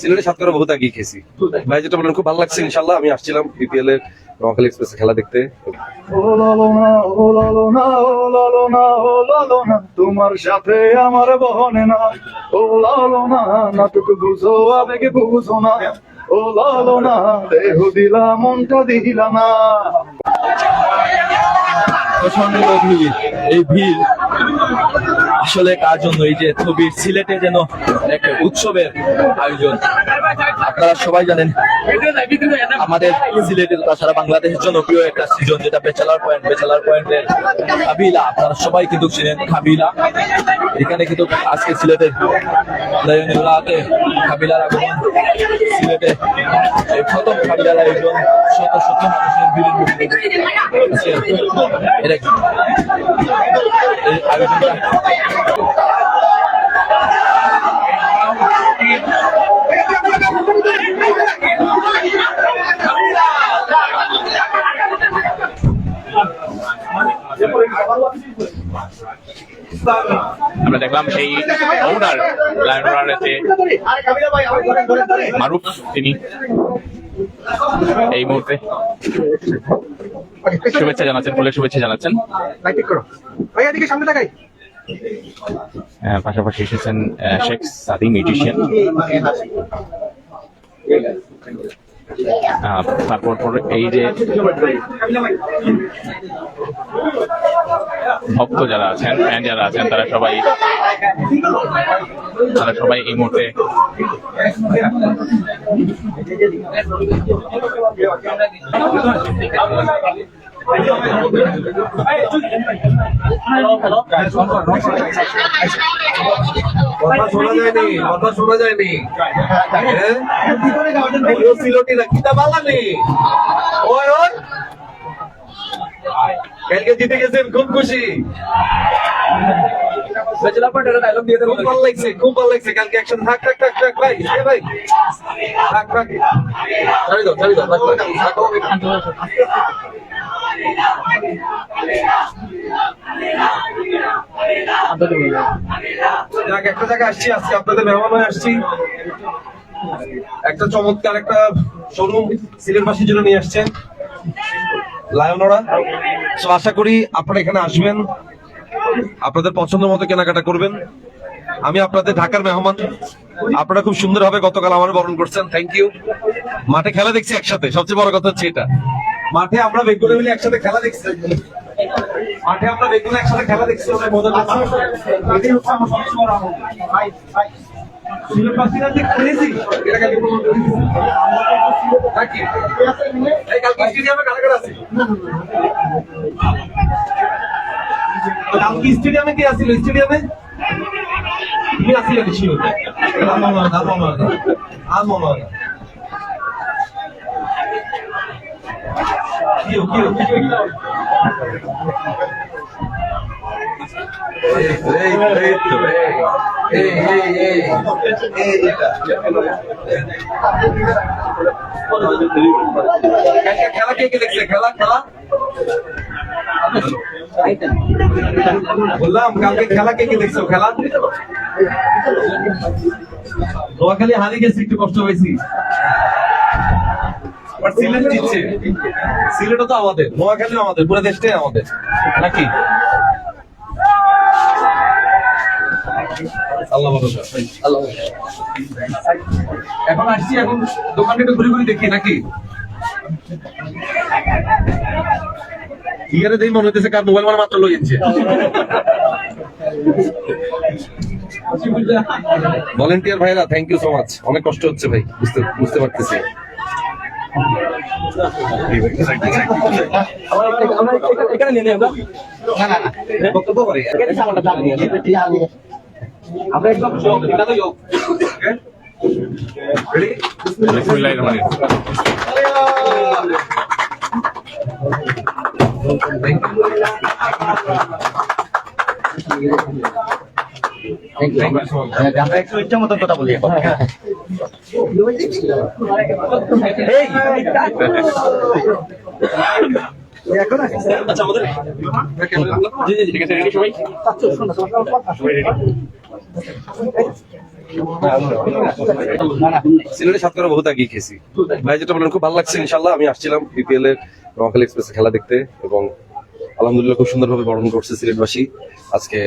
সিলেটে সাতকরা বহুত আগে খেয়েছি। ভাই যেটা বললেন খুব ভালো লাগছে ইনশাল্লাহ আমি আসছিলাম বিপিএল এর নোয়াখালী এক্সপ্রেস খেলা দেখতে। তোমার সাথে আমার বহনে না। ও লালো না নাটক বুঝো আবেগে বুঝো না। ও লালো না দেহ দিলা মনটা দিলা না। প্রচণ্ড এই ভিড় আসলে কার জন্য? এই যে ছবির সিলেটে যেন একটা উৎসবের আয়োজন। আপনারা সবাই জানেন, আমাদের সিলেটে তাছাড়া বাংলাদেশের জন্য প্রিয় একটা সিজন যেটা বেচালার পয়েন্ট বেচালার পয়েন্টের কাবিলা। আপনারা সবাই কিন্তু চিনেন কাবিলা। এখানে কিন্তু আজকে লায়নুল্লাহতে কাবিলার আগমন। সিলেটে এই প্রথম কাবিলার আয়োজন। শত শত মানুষের আজকে এটা আমরা দেখলাম সেই ওনার লায়ন রানেতে মারুফ তিনি এই মুহূর্তে শুভেচ্ছা জানাচ্ছেন ফুলের শুভেচ্ছা জানাচ্ছেন। আহ, পাশাপাশি এসেছেন শেখ সাদি মিউজিশিয়ান তারপর পর এই যে ভক্ত যারা আছেন ফ্যান যারা আছেন, তারা সবাই তারা সবাই এই মুহূর্তে কথা শোনা যায়নি কথা শোনা যায়নি সিলোটিরা কিতা বালানি ওই ওই কালকে জিতে গেছেন খুব খুশি। খুব ভালো লাগছে খুব ভালো লাগছে। কালকে থাক থাক থাক থাক ভাই এ ভাই। থাক থাক। ছাড়ি দাও ছাড়ি দাও থাক, থাক, থাক। যাক, একটা জায়গায় আসছি আজকে আপনাদের মেহমান হয়ে আসছি। একটা চমৎকার একটা শোরুম সিলেটবাসীর জন্য নিয়ে আসছেন। লায়নরা। সো আশা করি আপনারা এখানে আসবেন, আপনাদের পছন্দ মতো কেনাকাটা করবেন। আমি আপনাদের ঢাকার মেহমান। আপনারা খুব সুন্দরভাবে গতকাল আমার বরণ করছেন থ্যাংক ইউ মাঠে খেলা দেখছি একসাথে, সবচেয়ে বড় কথা হচ্ছে এটা। মাঠে আমরা বেগুনে মিলে একসাথে খেলা দেখছি। মাঠে আমরা বেগুনে একসাথে খেলা দেখছি মজা কালকে স্টেডিয়ামে আছে? কালকে স্টেডিয়ামে কে আসছিল না। কি কি কি খেলা খেলা খেলা বললাম কালকে খেলা কে কে দেখছ খেলা নোয়াখালী হারিয়ে গেছে একটু কষ্ট হয়েছি সিলেট জিতছে সিলেটও তো আমাদের নোয়াখালী আমাদের পুরো দেশটাই আমাদের নাকি আল্লাহ ভরসা আল্লাহ এখন আসছি এখন দোকানটা একটু ঘুরে ঘুরে দেখি নাকি? ইয়ারে দেই মনে হইতেছে কার মোবাইল মাত্র লই যাচ্ছে ভলেন্টিয়ার ভাইরা থ্যাংক ইউ সো মাচ অনেক কষ্ট হচ্ছে ভাই বুঝতে বুঝতে পারতেছি। বক্তব্য করে। আমরা একদম এটা তো যোগ রেডি বিসমিল্লাহির রহমানির রহিম। ইচ্ছা মতন কথা বলি এখন এখন বহুত আগে খেয়েছি। খুব ভালো লাগছে আমি আসছিলাম খেলা দেখতে এবং আলহামদুলিল্লাহ খুব সুন্দরভাবে বরণ করছে সিলেটবাসী। আজকে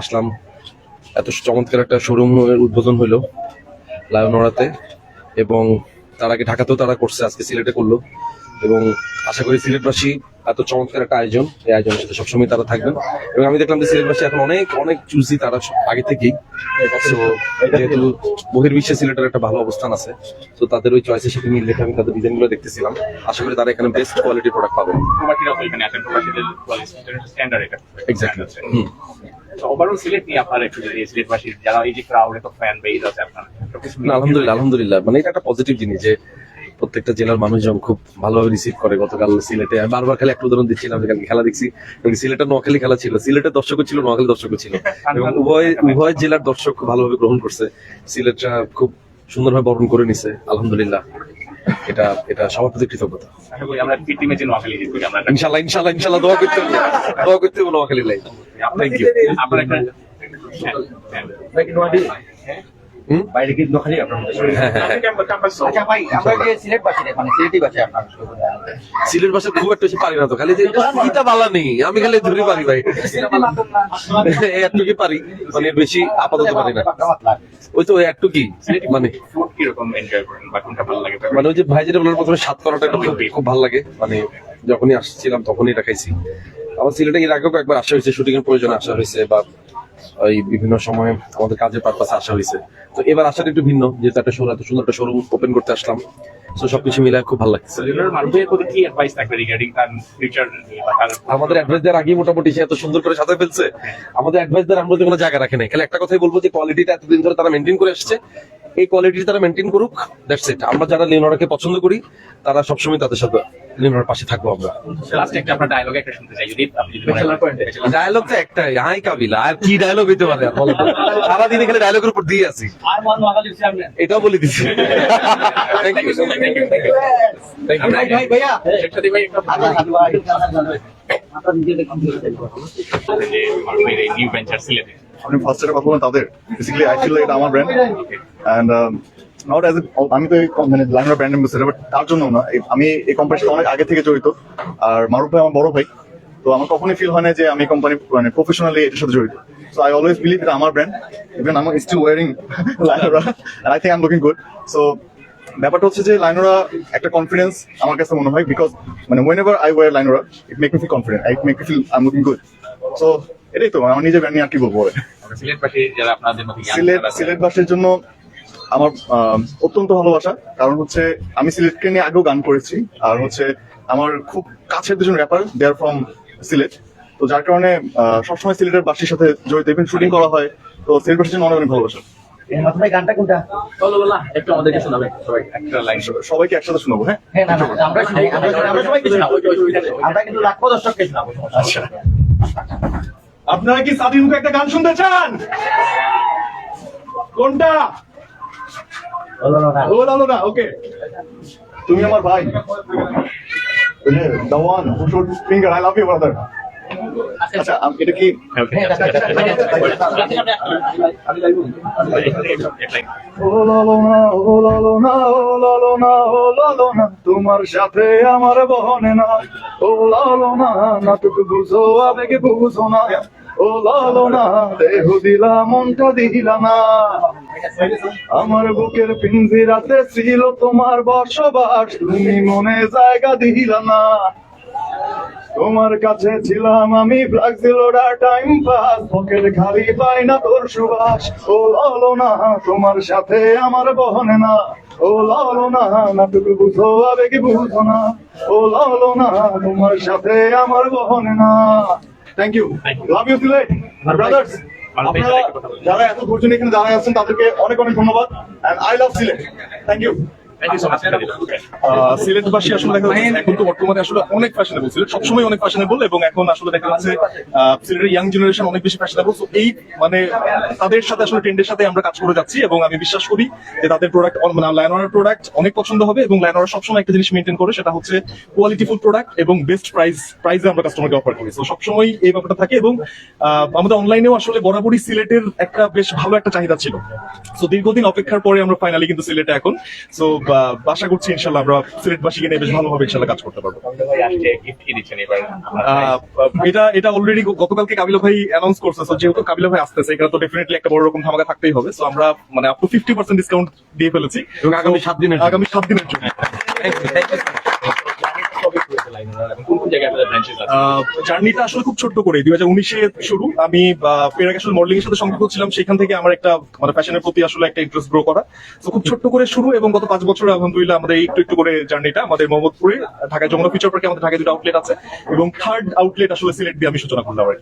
আসলাম। এত চমৎকার একটা শোরুম উদ্বোধন হইল লায়নরাতে এবং তার আগে ঢাকাতেও তারা করছে, আজকে সিলেটে করল। এবং আশা করি সিলেটবাসী এত চমৎকার একটা আয়োজন। এই আয়োজনের সাথে সবসময় তারা থাকবেন। এবং আমি দেখলাম যে সিলেটবাসী এখন অনেক অনেক চুজি তারা আগে থেকেই। যেহেতু বহির্বিশ্বে সিলেটের একটা ভালো অবস্থান আছে তো তাদের ওই চয়েসের সাথে মিল রেখে আমি তাদের ডিজাইনগুলো দেখতেছিলাম। আশা করি তারা এখানে বেস্ট কোয়ালিটি প্রোডাক্ট পাবেন এক্স্যাক্টলি ওভারঅল সিলেট নিয়ে আপনার একটু যদি সিলেটবাসীর যারা এই যে ক্রাউড এত ফ্যান বেজ আছে আপনার আলহামদুলিল্লাহ আলহামদুলিল্লাহ। মানে এটা একটা পজিটিভ জিনিস যে প্রত্যেকটা জেলার মানুষজন খুব ভালোভাবে রিসিভ করে। গতকাল সিলেটে আমি বারবার খালি একটা উদাহরণ দিচ্ছিলাম যে কালকে খেলা দেখছি। সিলেটের নোয়াখালী খেলা ছিল। সিলেটের দর্শকও ছিল নোয়াখালী দর্শকও ছিল। এবং উভয় উভয় জেলার দর্শক খুব ভালোভাবে গ্রহণ করছে। সিলেটটা খুব সুন্দরভাবে বরণ করে নিছে আলহামদুলিল্লাহ। এটা এটা সবার প্রতি কৃতজ্ঞতা। আমরা নোয়াখালী জিতবো আমরা দোয়া করতে হবে। দোয়া করতে হবে নোয়াখালী লাই থ্যাংক ইউ আপনার একটা হ্যাঁ, হ্যাঁ। বাইরে কি নোখালি আপনার হ্যাঁ হ্যাঁ। আচ্ছা ভাই আমরা যে সিলেট বাসী মানে সিলেটি বাসী আপনার। সিলেট ভাষা খুব একটা বেশি পারি না তো খালি যে বালা নেই আমি খালি ধরে পারি ভাই। পারি মানে বেশি আপাতত পারি না। ওই তো ওই একটু কি মানে কীরকম এনজয় করেন বা কোনটা ভালো লাগে? মানে ওই যে ভাই যেটা প্রথমে সাত করাটা খুব ভালো লাগে মানে যখনই আসছিলাম তখনই এটা খাইছি। আমার সিলেটে এর আগেও একবার আসা হয়েছে শুটিং এর প্রয়োজনে আসা হয়েছে বা ওই বিভিন্ন সময় আমাদের কাজের পারপাসে আসা হয়েছে। তো এবার আসাটা একটু ভিন্ন যেহেতু একটা শোরুম এত সুন্দর একটা শোরুম ওপেন করতে আসলাম। তো সবকিছু মিলায় খুব ভালো লাগছে আমাদের অ্যাডভাইস দেওয়ার আগেই মোটামুটি সে এত সুন্দর করে সাজায় ফেলছে। আমাদের অ্যাডভাইস দেওয়ার আমরা কোনো জায়গা রাখে নাই। খালি একটা কথাই বলব যে কোয়ালিটিটা এতদিন ধরে তারা মেনটেন করে আসছে। এই কোয়ালিটি তারা মেনটেন করুক দ্যাটস ইট আমরা যারা লিওনারাকে পছন্দ করি তারা সবসময় তাদের সাথে পাশে থাকব আমরা। লাস্ট একটা আপনার ডায়লগ একটা শুনতে চাই যদি আপনি যদি ডায়লগ তো একটাই আই কাবিলা আর কি ডায়লগ হইতে পারে বলো তো? সারাদিনে খালি ডায়লগের উপর দিয়ে আছি। মান এটাও বলে দিচ্ছি thank you thank you thank you ভাই ভাই ভাইয়া। আচ্ছা নিউ ভেঞ্চার সিলেটে আপনি ফার্স্ট যেটা কথা বলেন তাদের। বেসিক্যালি অ্যাকচুয়ালি এটা আমার ব্র্যান্ড অ্যান্ড নট অ্যাজ আমি তো মানে লাইনার ব্র্যান্ড অ্যাম্বাসেডার বাট তার জন্য না। আমি এই কোম্পানির সাথে অনেক আগে থেকে জড়িত। আর মারুফ ভাই আমার বড় ভাই। তো আমার কখনোই ফিল হয় না যে আমি কোম্পানি মানে প্রফেশনালি এটার সাথে জড়িত। সো আই অলওয়েজ বিলিভ এটা আমার ব্র্যান্ড ইভেন আমার still wearing লাইনোরা I think I am looking good so ব্যাপারটা হচ্ছে যে লাইনোরা একটা কনফিডেন্স আমার কাছে মনে হয় বিকজ মানে whenever I wear লাইনোরা it make me feel confident it make me feel I am looking good so এটাই তো আমার নিজের ব্র্যান্ড নিয়ে আর কি বলব সিলেটবাসী যারা আপনাদের সিলেট সিলেটবাসীর জন্য আমার আহ, অত্যন্ত ভালোবাসা। কারণ হচ্ছে আমি সিলেটকে নিয়ে আগেও গান করেছি। আর হচ্ছে আমার খুব কাছের দুজন rapper they are from Sylhet. তো যার কারণে আহ, সবসময় সিলেটের বাসীর সাথে জড়িত। ইভেন শুটিং করা হয় তো সিলেটবাসীর জন্য অনেক অনেক ভালোবাসা। ভাই গানটা কোনটা? একটু আমাদেরকে শোনাবে সবাই। একটা লাইন সবাইকে একসাথে শোনাবো হ্যাঁ? না না আমরা আমরা শুনি, আমরা সবাই কিছু শোনাবো। আমরা কিন্তু লাখো দর্শককে শোনাবো আচ্ছা। আপনারা কি সাদি মুখে একটা গান শুনতে চান? কোনটা? না ওকে তুমি আমার ভাই। The one who should finger I love you brother আচ্ছা এটা কি? না ও লালো না ও না ও লালো না তোমার সাথে আমার বহনে না। ও লালো না নাটক বুঝো আবেগে বুঝো না। ও লালো না, দেহ দিলা, মনটা দিলা না। আমার বুকের পিঞ্জিরাতে ছিল তোমার বসবাস, তুমি মনে জায়গা দিলা না। তোমার কাছে ছিলাম আমি, ফ্লাক্সিলোডা, টাইম পাস, পকেট খালি পাই না তোর সুবাস। ও লালো না, তোমার সাথে আমার বহনে না। ও লালো না, নাটক বুঝো, আবেগে বুঝো না। ও লালো না, তোমার সাথে আমার বহনে না। Thank you love you Sylhet brothers আপনারা যারা এত ধৈর্য নিয়ে এখানে দাঁড়ায় আছেন তাদেরকে অনেক অনেক ধন্যবাদ। And I love Sylhet thank you সিলেটবাসী আসলে দেখা যাচ্ছে এখন তো বর্তমানে আসলে অনেক ফ্যাশনেবল সিলেট সবসময় অনেক ফ্যাশনেবল এবং এখন আসলে দেখা যাচ্ছে সিলেটের ইয়াং জেনারেশন অনেক বেশি ফ্যাশনেবল এই মানে তাদের সাথে আসলে ট্রেন্ডের সাথে আমরা কাজ করে যাচ্ছি এবং আমি বিশ্বাস করি যে তাদের প্রোডাক্ট মানে প্রোডাক্ট অনেক পছন্দ হবে এবং লাইনার সবসময় একটা জিনিস মেনটেন করে সেটা হচ্ছে কোয়ালিটিফুল প্রোডাক্ট এবং বেস্ট প্রাইস প্রাইসে আমরা কাস্টমারকে অফার করি। তো সবসময় এই ব্যাপারটা থাকে এবং আমাদের অনলাইনেও আসলে বরাবরই সিলেটের একটা বেশ ভালো একটা চাহিদা ছিল। তো দীর্ঘদিন অপেক্ষার পরে আমরা ফাইনালি কিন্তু সিলেটে এখন। তো আশা করছি ইনশাল্লাহ আমরা সিলেটবাসীকে নিয়ে বেশ ভালোভাবে ইনশাল্লাহ কাজ করতে পারব। এটা এটা অলরেডি গতকালকে কাবিলা ভাই অ্যানাউন্স করছে যেহেতু কাবিলা ভাই আসতেছে এখানে তো ডেফিনেটলি একটা বড় রকম ধামাকা থাকতেই হবে তো আমরা মানে up to fifty percent discount দিয়ে ফেলেছি। এবং আগামী সাত দিনের আগামী সাত দিনের জন্য। কোন কোন জায়গায় আপনাদের ব্রাঞ্চেস আছে? জার্নিটা আসলে খুব ছোট্ট করে দুই হাজার উনিশে শুরু। আমি এর আসলে মডেলিং এর সাথে সংযুক্ত ছিলাম সেখান থেকে আমার একটা মানে ফ্যাশনের প্রতি আসলে একটা ইন্টারেস্ট গ্রো করা। তো খুব ছোট্ট করে শুরু এবং গত পাঁচ বছর আলহামদুলিল্লাহ আমাদের একটু একটু করে জার্নিটা আমাদের মোহাম্মদপুরে ঢাকা যমুনা ফিউচার পার্কে আমাদের ঢাকায় দুটো আউটলেট আছে এবং থার্ড আউটলেট আসলে সিলেট দিয়ে আমি সূচনা করলাম আর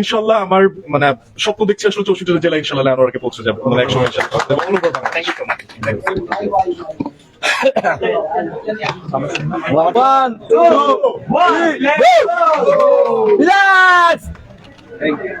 ইনশাল্লাহ আমার মানে স্বপ্ন দেখছি আসলে চৌষট্টি জেলা ইনশাল্লাহ আনোয়ারকে পৌঁছে যাবে। মানে একসময় ইনশাল্লাহ thank you so much One, two, one, let's! Thank you.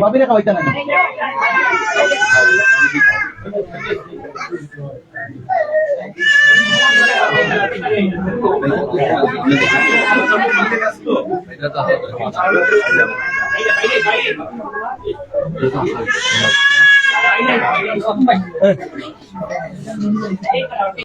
Papel acá ahorita.